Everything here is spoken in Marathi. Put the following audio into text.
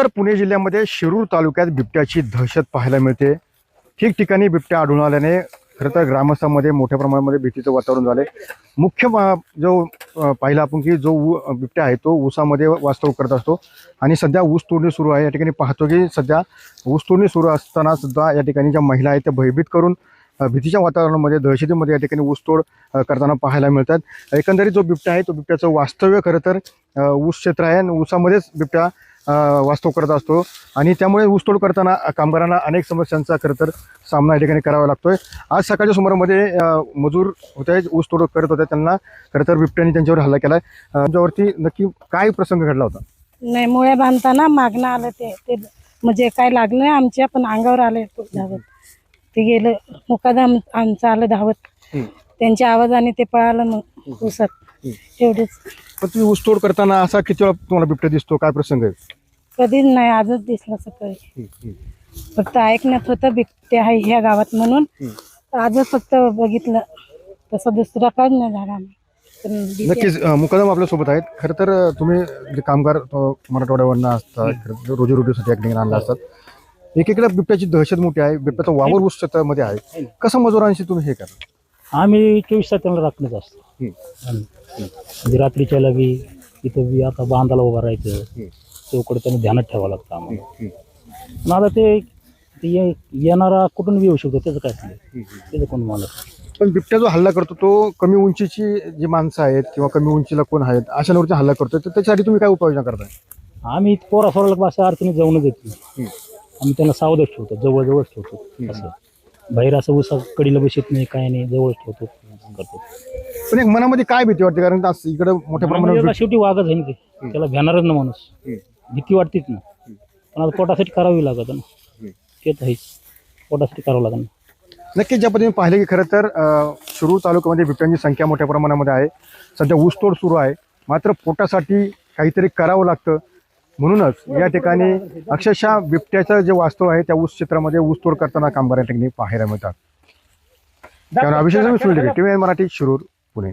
उत्तर पुणे जिल्ह्यामध्ये शिरूर तालुक्यात बिबट्याची दहशत पाहायला मिळते. ठिकठिकाणी बिबट्या आढळून आल्याने खरं तर ग्रामस्थांमध्ये मोठ्या प्रमाणामध्ये भीतीचं वातावरण झालंय. मुख्य जो पाहिला आपण की जो ऊ- बिबट्या आहे तो ऊसामध्ये वास्तव करत असतो आणि सध्या ऊस तोडणी सुरू आहे. या ठिकाणी पाहतो की सध्या ऊस तोडणी सुरू असताना सुद्धा या ठिकाणी ज्या महिला आहेत त्या भयभीत करून भीतीच्या वातावरणामध्ये दहशतीमध्ये या ठिकाणी ऊसतोड करताना पाहायला मिळतात. एकंदरीत जो बिबट्या आहे तो बिबट्याचं वास्तव्य खरं तर ऊस क्षेत्र आहे आणि ऊसामध्येच बिबट्या वास्तव करत असतो. आणि त्यामुळे ऊसतोड करताना कामगारांना अनेक समस्यांचा खरं तर सामना या ठिकाणी करावा लागतोय. आज सकाळच्या सुमारामध्ये मजूर होते ऊसतोड करत होते त्यांना खरं तर बिबट्याने त्यांच्यावर हल्ला केलाय. अं, त्यांच्यावरती नक्की काय प्रसंग घडला होता? नाही मुळे बांधताना मागणं आलं ते ते म्हणजे काय लागलं नाही आमच्या पण अंगावर आले तो धावत. ते गेलं मुकादम आमचं आलं धावत. त्यांच्या आवाजाने ते पळालं मग उसत एवढंच. पण तुम्ही ऊसतोड करताना असा किती वेळा तुम्हाला बिबट्या दिसतो? काय प्रसंग आहे? कधीच नाही आजच दिसलं सकाळी. फक्त ऐकण्यात होतं बिबटे आहे ह्या गावात म्हणून. आजच फक्त बघितलं तसं दुसरा काहीच नाही झाला आम्ही. नक्कीच मुकादम आपल्यासोबत आहेत. खरं तर तुम्ही जे कामगार मराठवाड्यावरनं असतात रोजीरोटीसाठी या ठिकाणी आणला असतात. एकीकडे बिबट्याची दहशत मोठी आहे बिबट्याचा वावर ऊस क्षेत्रामध्ये आहे कसं मजुरांशी तुम्ही हे करा आम्ही चोवीस तास त्यांना राखणच असतो. म्हणजे रात्रीच्याला बी इथं बी आता बांधाला उभं राहायचं. चौकडे त्यांना ध्यानात ठेवावं लागतं आम्हाला. पण आता ते ते ये- येणारा कुठून बी येऊ शकतो त्याचं काय सांगेल त्याचं कोण मानत पण बिबट्या जो हल्ला करतो तो कमी उंचीची जी माणसं आहेत किंवा कमी उंचीला कोण आहेत अशांवरती हल्ला करतो तर त्याच्यासाठी तुम्ही काय उपाययोजना करताय? आम्ही पोरा सोराला असं अडचणी जाऊनच येतो. आम्ही त्यांना सावधच ठेवतो जवळजवळच ठेवतो. असं. बाहेर असं उसा कडीला बसत नाही काय नाही जवळच ठेवतो. करतो. पण एक मनामध्ये काय भीती वाटते? कारण आज इकडे मोठ्या प्रमाणात शेवटी वागच आहे ना ते. त्याला भेणारच ना माणूस. भीती वाटतेच ना. पण आता पोटासाठी करावी लागत ना. ते तर आहेच. पोटासाठी करावं लागेल ना. नक्कीच ज्या पद्धतीने पाहिले की खरं तर शिरूर तालुक्यामध्ये बिबट्यांची संख्या मोठ्या प्रमाणामध्ये आहे. सध्या ऊसतोड सुरू आहे. मात्र पोटासाठी काहीतरी करावं लागतं. म्हणूनच या ठिकाणी अक्षरशः बिबट्याचं जे वास्तव आहे त्या ऊस क्षेत्रामध्ये ऊसतोड करताना कामगार या ठिकाणी पाहायला मिळतात. त्यावर अभिषेक टीव्ही मराठी शिरूर पुणे.